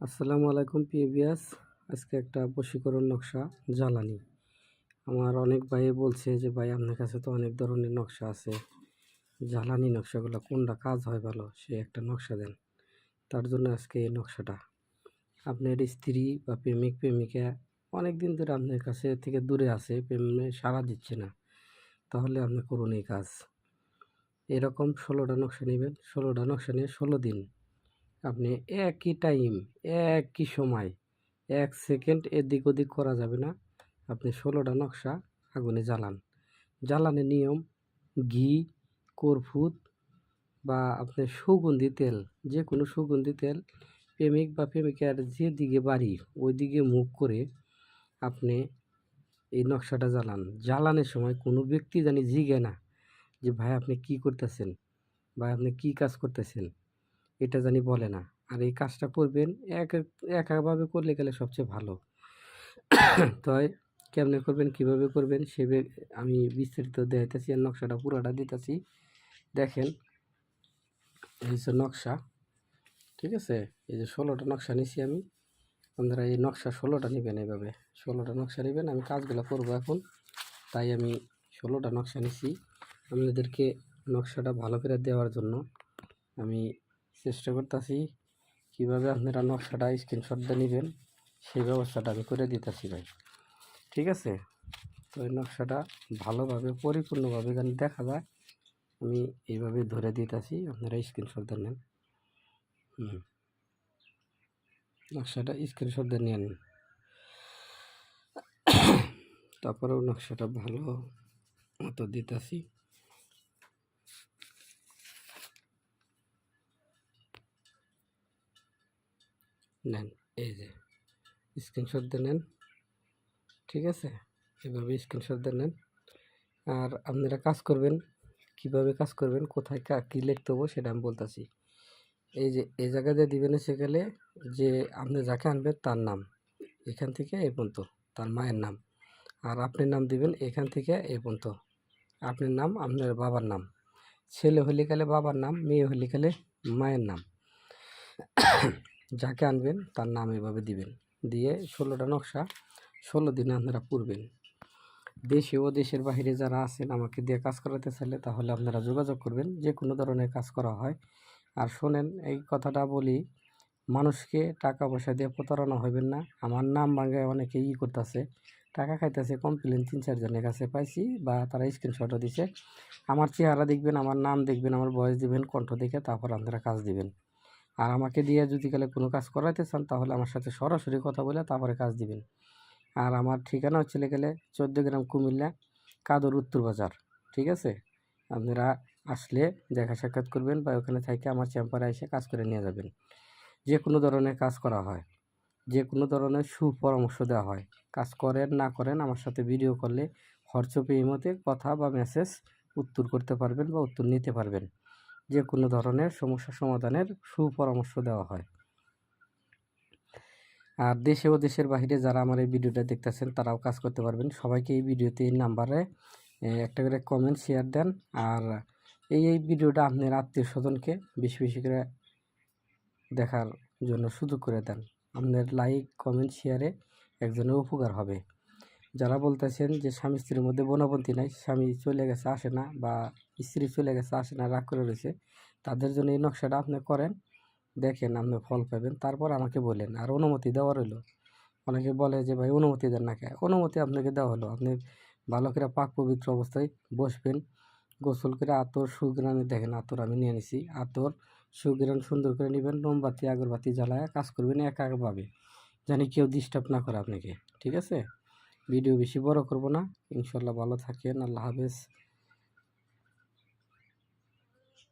আসসালামু আলাইকুম পিএবিএস আজকে একটা বশীকরণ নকশা জ্বালানি। আমার অনেক ভাই বলছে যে, ভাই, আপনার কাছে তো অনেক ধরনের নকশা আছে। জ্বালানি নকশাগুলো কোনটা কাজ হয় ভালো, সে একটা নকশা দেন। তার জন্য আজকে এই নকশাটা। আপনার স্ত্রী বা প্রেমিক, প্রেমিকা অনেক দিন ধরে আপনার কাছে থেকে দূরে আছে, প্রেমে সাড়া দিচ্ছে না। তাহলে আপনি করুন এই কাজ। এরকম ষোলোটা নকশা নেবেন। ষোলোটা নকশা নিয়ে ষোলো দিন আপনি একই টাইম একই সময়, এক সেকেন্ড এদিক ওদিক করা যাবে না। আপনি ষোলোটা নকশা আগুনে জ্বালান। জ্বালানের নিয়ম, ঘি কর্ফুত বা আপনি সুগন্ধি তেল যে কোনো সুগন্ধি তেল, প্রেমিক বা প্রেমিকার যেদিকে বাড়ি ওই দিকে মুখ করে আপনি এই নকশাটা জ্বালান। জ্বালানোর সময় কোনো ব্যক্তি জানি জিগে না যে, ভাই, আপনি কি করতেছেন? বা আপনি কি কাজ করতেছেন? এটা জানি বলে না। আর এই কাজটা করবেন এক একাভাবে করলে গেলে সবচেয়ে ভালো। তাই কেমনে করবেন, কীভাবে করবেন সে আমি বিস্তারিত দেখাইতেছি আর নকশাটা পুরোটা দিতেছি। দেখেন, এই হচ্ছে নকশা, ঠিক আছে? এই যে ষোলোটা নকশা নিছি আমি। আপনারা এই নকশা ষোলোটা নেবেন এইভাবে। ষোলোটা নকশা নেবেন, আমি কাজগুলো করব এখন। তাই আমি ষোলোটা নকশা নিছি। আপনাদেরকে নকশাটা ভালো করে দেওয়ার জন্য আমি চেষ্টা করতেছি কীভাবে আপনারা নকশাটা স্ক্রিনশট দিয়ে নেবেন, সেই ব্যবস্থাটা আমি করে দিতেছি ভাই। ঠিক আছে? তো এই নকশাটা ভালোভাবে, পরিপূর্ণভাবে যেন দেখা যায়, আমি এইভাবে ধরে দিতেছি, আপনারা স্ক্রিনশট দিয়ে নেন। হুম। নকশাটা স্ক্রিনশট দিয়ে নেন। তারপরেও নকশাটা ভালো মতো দিতেছি। নেন, এই যে স্ক্রিনশট দিয়ে নেন, ঠিক আছে? এভাবে স্ক্রিনশট দিয়ে নেন। আর আপনারা কাজ করবেন, কীভাবে কাজ করবেন, কোথায় কা, কী লিখতে হব সেটা আমি বলতেছি। এই যে, এই জায়গাতে দিবেন সেখানে যে, আপনি যাকে আনবেন তার নাম, এখান থেকে এই পর্যন্ত, তার মায়ের নাম। আর আপনার নাম দিবেন এখান থেকে এই পর্যন্ত। আপনার নাম, আপনার বাবার নাম। ছেলে হলে গেলে বাবার নাম, মেয়ে হলে গেলে মায়ের নাম। যাকে আনবেন তার নাম এভাবে দিবেন। দিয়ে ষোলোটা নকশা ষোলো দিনে আপনারা পুরবেন। দেশে ও দেশের বাইরে যারা আছেন, আমাকে দিয়ে কাজ করাতে চাইলে তাহলে আপনারা যোগাযোগ করবেন যে কোনো ধরনের কাজ করা হয়। আর শোনেন, এই কথাটা বলি, মানুষকে টাকা পয়সা দিয়ে প্রতারণা হইবেন না। আমার নাম ভাঙায় অনেকে ই করতেছে, টাকা খাইতেছে কমপ্লেন তিন চারজনের কাছে পাইছি বা তারা স্ক্রিনশটও দিছে। আমার চেহারা দেখবেন, আমার নাম দেখবেন, আমার বয়স দিবেন, কণ্ঠ দেখে তারপর আপনারা কাজ দিবেন। আর আমাকে দিয়ে যদি গেলে কোনো কাজ করাইতে চান, তাহলে আমার সাথে সরাসরি কথা বলে তারপরে কাজ দিবেন। আর আমার ঠিকানা হচ্ছে গেলে চোদ্দ গ্রাম কুমিল্লা, কাদর উত্তর বাজার, ঠিক আছে? আপনারা আসলে দেখা সাক্ষাৎ করবেন বা ওখানে থেকে আমার চেম্বারে এসে কাজ করে নিয়ে যাবেন। যে কোনো ধরনের কাজ করা হয়, যে কোনো ধরনের সুপরামর্শ দেওয়া হয়, কাজ করেন না করেন আমার সাথে ভিডিও করলে এই মতে কথা বা মেসেজ উত্তর করতে পারবেন বা উত্তর নিতে পারবেন। যে কোনো ধরনের সমস্যা সমাধানের সুপরামর্শ দেওয়া হয়। আর দেশে ও দেশের বাইরে যারা আমার এই ভিডিওটা দেখতেছেন, তারাও কাজ করতে পারবেন। সবাইকে এই ভিডিওতে এই নাম্বারে একটা করে কমেন্ট শেয়ার দেন। আর এই এই ভিডিওটা আপনার আত্মীয় স্বজনকে বেশি বেশি করে দেখার জন্য সুযোগ করে দেন। আপনার লাইক কমেন্ট শেয়ারে একজনের উপকার হবে। যারা বলতেছেন যে স্বামী স্ত্রীর মধ্যে বনবন্তি নাই, স্বামী চলে গেছে, আসে না বা স্ত্রী চলে গেছে, আসে না, রাগ করে রয়েছে, তাদের জন্য এই নকশাটা আপনি করেন, দেখেন আপনি ফল পাবেন, তারপর আমাকে বলেন। আর অনুমতি দেওয়া রইল। অনেকে বলে যে, ভাই, অনুমতি দেন না কে অনুমতি আপনাকে দেওয়া হলো। আপনি ভালো করে পাক পবিত্র অবস্থায় বসবেন, গোসল করে আতর, সুগ্রানে দেখেন, আতর আমি নিয়ে নিছি। আতর, সুগ্রান সুন্দর করে নেবেন, মোমবাতি, আগরবাতি জ্বালায় কাজ করবেন একা একভাবে। জানি কেউ ডিস্টার্ব না করে আপনাকে, ঠিক আছে? ভিডিও বেশি বড় করব না। ইনশাল্লাহ ভালো থাকেন আল্লাহ হাফেজ।